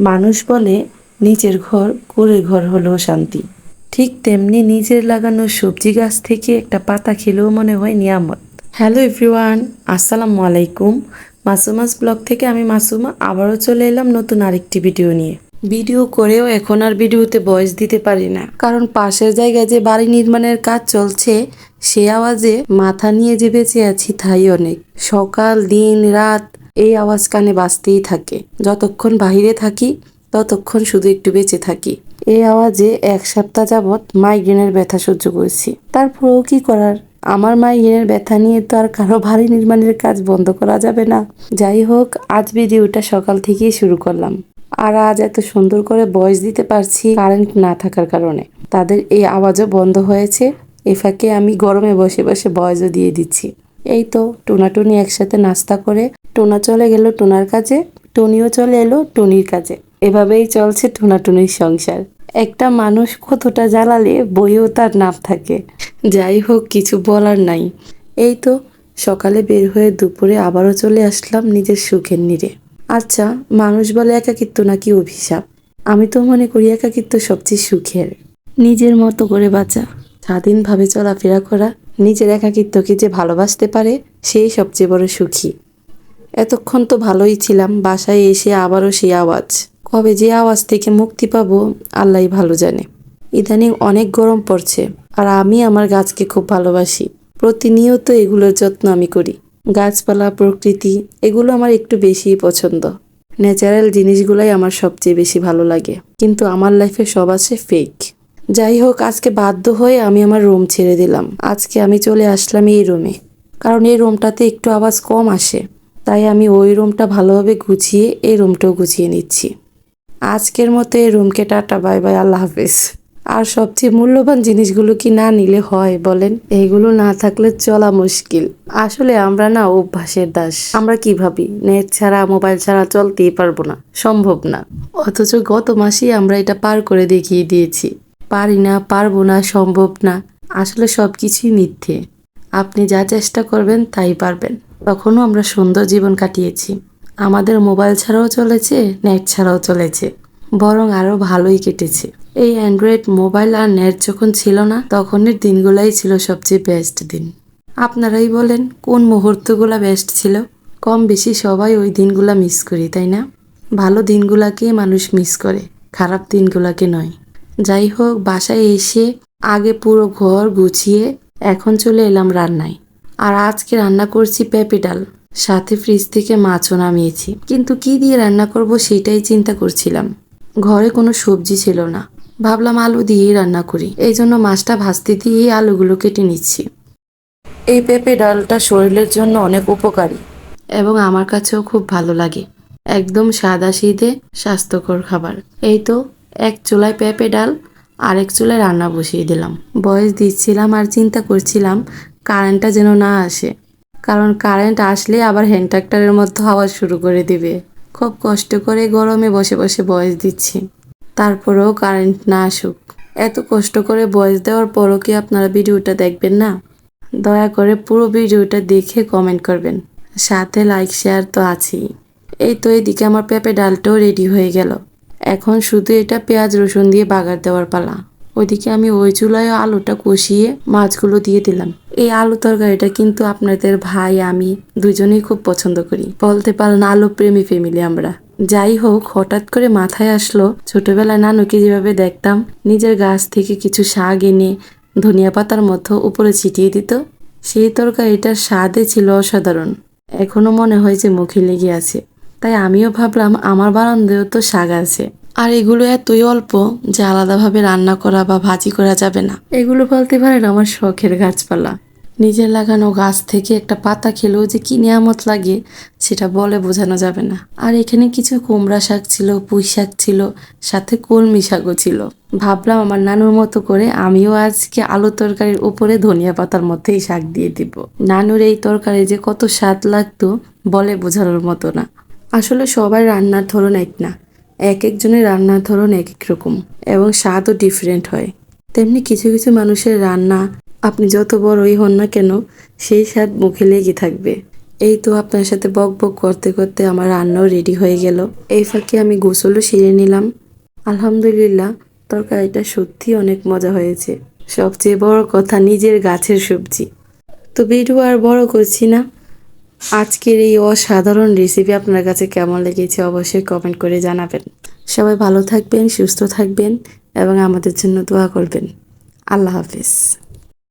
মানুষ বলে নিচের ঘর, কুড়ের ঘর হলেও শান্তি। ঠিক তেমনি নিজের লাগানো সবজি গাছ থেকে একটা পাতা খেলেও মনে হয় নিয়ামত। হ্যালো এভরিওয়ান, আসসালামু আলাইকুম। মাসুমাস ব্লগ থেকে আমি মাসুমা আবারও চলে এলাম নতুন আরেকটি ভিডিও নিয়ে। ভিডিও করেও এখন আর ভিডিওতে ভয়েস দিতে পারি না। কারণ পাশের জায়গায় যে বাড়ি নির্মাণের কাজ চলছে, সে আওয়াজে মাথা নিয়ে যে বেঁচে আছি তাই অনেক। সকাল, দিন, রাত এই আওয়াজ কানে বাঁচতেই থাকে। যতক্ষণ বাহিরে থাকি, ততক্ষণ শুধু একটু বেঁচে থাকি। এই আওয়াজে এক সপ্তাহ যাবৎ মাইগ্রেনের ব্যথা সহ্য করছি। তারপরেও কি করার? আমার মাইগ্রেনের ব্যথা নিয়ে তো আর কারও ভারী নির্মাণের কাজ বন্ধ করা যাবে না। যাই হোক, আজ ভিডিওটা সকাল থেকেই শুরু করলাম। আর আজ এত সুন্দর করে ভয়েস দিতে পারছি কারেন্ট না থাকার কারণে। তাদের এই আওয়াজও বন্ধ হয়েছে। এ ফাঁকে আমি গরমে বসে বসে ভয়েসও দিয়ে দিচ্ছি। এই তো টুনাটুনি একসাথে নাস্তা করে টোনা চলে গেল টোনার কাজে, টনিও চলে এলো টনির কাজে। এভাবেই চলছে টোনাটুনির সংসার। একটা মানুষ কতটা জ্বালালে বইও তার নাম থাকে। যাই হোক, কিছু বলার নাই। এই তো, সকালে বের হয়ে দুপুরে আবারও চলে আসলাম নিজের সুখের নিরে আচ্ছা মানুষ বলে একাকিত্ব নাকি অভিশাপ? আমি তো মনে করি একাকিত্ব সবচেয়ে সুখের। নিজের মতো করে বাঁচা। স্বাধীনভাবে চলাফেরা করা, নিজের একাকিত্বকে যে ভালোবাসতে পারে, সেই সবচেয়ে বড় সুখী। এতক্ষণ তো ভালোই ছিলাম, বাসায় এসে আবারও সেই আওয়াজ। কবে যে আওয়াজ থেকে মুক্তি পাবো আল্লাহ ভালো জানে। ইদানিং অনেক গরম পড়ছে, আর আমি আমার গাছকে খুব ভালোবাসি। প্রতিনিয়ত এগুলোর যত্ন আমি করি। গাছপালা, প্রকৃতি, এগুলো আমার একটু বেশিই পছন্দ। ন্যাচারাল জিনিসগুলাই আমার সবচেয়ে বেশি ভালো লাগে। কিন্তু আমার লাইফে সব আছে ফেক যাই হোক, আজকে বাধ্য হয়ে আমি আমার রুম ছেড়ে দিলাম। আজকে আমি চলে আসলাম এই রুমে কারণ এই রুমটাতে একটু আওয়াজ কম আসে। তাই আমি ওই রুমটা ভালোভাবে গুছিয়ে এই রুমটাও গুছিয়ে নিচ্ছি। আজকের মতো এই রুমকে টাটা, বাই বাই, আল্লাহ হাফেজ। আর সবচেয়ে মূল্যবান জিনিসগুলো কি না নিলে হয় বলেন? এগুলো না থাকলে চলা মুশকিল। আসলে আমরা না অভ্যাসের দাস। আমরা কি ভাবি? নেট ছাড়া, মোবাইল ছাড়া চলতেই পারব না। সম্ভব না। অথচ গত মাসেই আমরা এটা পার করে দেখিয়ে দিয়েছি। পারি না, পারব না, সম্ভব না। আসলে সব কিছুই মিথ্যে। আপনি যা চেষ্টা করবেন, তাই পারবেন। তখনও আমরা সুন্দর জীবন কাটিয়েছি। আমাদের মোবাইল ছাড়াও চলেছে, নেট ছাড়াও চলেছে, বরং আরও ভালোই কেটেছে। এই অ্যান্ড্রয়েড মোবাইল আর নেট যখন ছিল না, তখনের দিনগুলাই ছিল সবচেয়ে বেস্ট দিন। আপনারাই বলেন, কোন মুহূর্তগুলো বেস্ট ছিল? কম বেশি সবাই ওই দিনগুলা মিস করি, তাই না? ভালো দিনগুলাকে মানুষ মিস করে, খারাপ দিনগুলাকে নয়। যাই হোক, বাসায় এসে আগে পুরো ঘর গুছিয়ে এখন চলে এলাম রান্নায়। আর আজকে রান্না করছি পেঁপে ডাল। সাথে ফ্রিজ থেকে মাছও নামিয়েছি। কিন্তু কি দিয়ে রান্না করব সেটাই চিন্তা করছিলাম। ঘরে কোনো সবজি ছিল না। ভাবলাম আলু দিয়েই রান্না করি। এই জন্য মাছটা ভাজতে দিয়ে আলুগুলো কেটে নিচ্ছি। এই পেঁপে ডালটা শরীরের জন্য অনেক উপকারী। এবং আমার কাছেও খুব ভালো লাগে। একদম সাদা সিধে স্বাস্থ্যকর খাবার। এই তো এক চুলায় পেঁপে ডাল, আরেক চুলায় রান্না বসিয়ে দিলাম। বয়স দিচ্ছিলাম আর চিন্তা করছিলাম কারেন্টটা যেন না আসে। কারণ কারেন্ট আসলে আবার হ্যান্ড ট্রাক্টরের মতো শুরু করে দিবে। খুব কষ্ট করে গরমে বসে বসে বয়স দিচ্ছি। তারপরেও কারেন্ট না আসুক। এত কষ্ট করে বয়স দেওয়ার পরও কি আপনারা ভিডিওটা দেখবেন না? দয়া করে পুরো ভিডিওটা দেখে কমেন্ট করবেন। সাথে লাইক শেয়ার তো আছেই। এই তো এদিকে আমার পেঁপে ডালটাও রেডি হয়ে গেল। এখন শুধু এটা পেঁয়াজ, রসুন দিয়ে বাগার দেওয়ার পালা। ওইদিকে আমি ওই চুলায় আলুটা কষিয়ে মাছগুলো দিয়ে দিলাম। এই আলু তরকারিটা কিন্তু আপনাদের ভাই, আমি দুজনেই খুব পছন্দ করি। বলতে পারেন আলু প্রেমী ফ্যামিলি আমরা। যাই হোক, হঠাৎ করে মাথায় আসলো, ছোটবেলায় নানুকে যেভাবে দেখতাম, নিজের গাছ থেকে কিছু শাক এনে ধনিয়া পাতার মতো উপরে ছিটিয়ে দিত, সেই তরকারিটার স্বাদে ছিল অসাধারণ। এখনও মনে হয় যে মুখে লেগে আছে। তাই আমিও ভাবলাম, আমার বারান্দায়ও তো শাক আছে। আর এগুলো এতই অল্প যে আলাদাভাবে রান্না করা বা ভাজি করা যাবে না। এগুলো বলতে পারেন আমার শখের গাছপালা। নিজের লাগানো গাছ থেকে একটা পাতা খেলেও যে কি নিয়ামত লাগে, সেটা বলে বোঝানো যাবে না। আর এখানে কিছু কুমড়া শাক ছিল, পুঁই শাক ছিল, সাথে কলমি শাকও ছিল। ভাবলাম আমার নানুর মতো করে আমিও আজকে আলু তরকারির উপরে ধনিয়া পাতার মধ্যেই শাক দিয়ে দিব। নানুর এই তরকারি যে কত স্বাদ লাগতো, বলে বোঝানোর মতো না। আসলে সবাই রান্নার ধরন এক না। এক একজনের রান্নার ধরন এক এক রকম, এবং স্বাদও ডিফারেন্ট হয়। তেমনি কিছু কিছু মানুষের রান্না আপনি যত বড়ই হন না কেন, সেই স্বাদ মুখে লেগে থাকবে। এই তো আপনার সাথে বক বক করতে করতে আমার রান্নাও রেডি হয়ে গেল। এই ফাঁকে আমি গোসলও সেরে নিলাম। আলহামদুলিল্লাহ, তরকারিটা সত্যি অনেক মজা হয়েছে। সবচেয়ে বড় কথা নিজের গাছের সবজি। তো ভিডিও আর বড় করছি না। আজকের এই অসাধারণ রেসিপি আপনার কাছে কেমন লেগেছে অবশ্যই কমেন্ট করে জানাবেন। সবাই ভালো থাকবেন, সুস্থ থাকবেন এবং আমাদের জন্য দোয়া করবেন। আল্লাহ হাফিজ।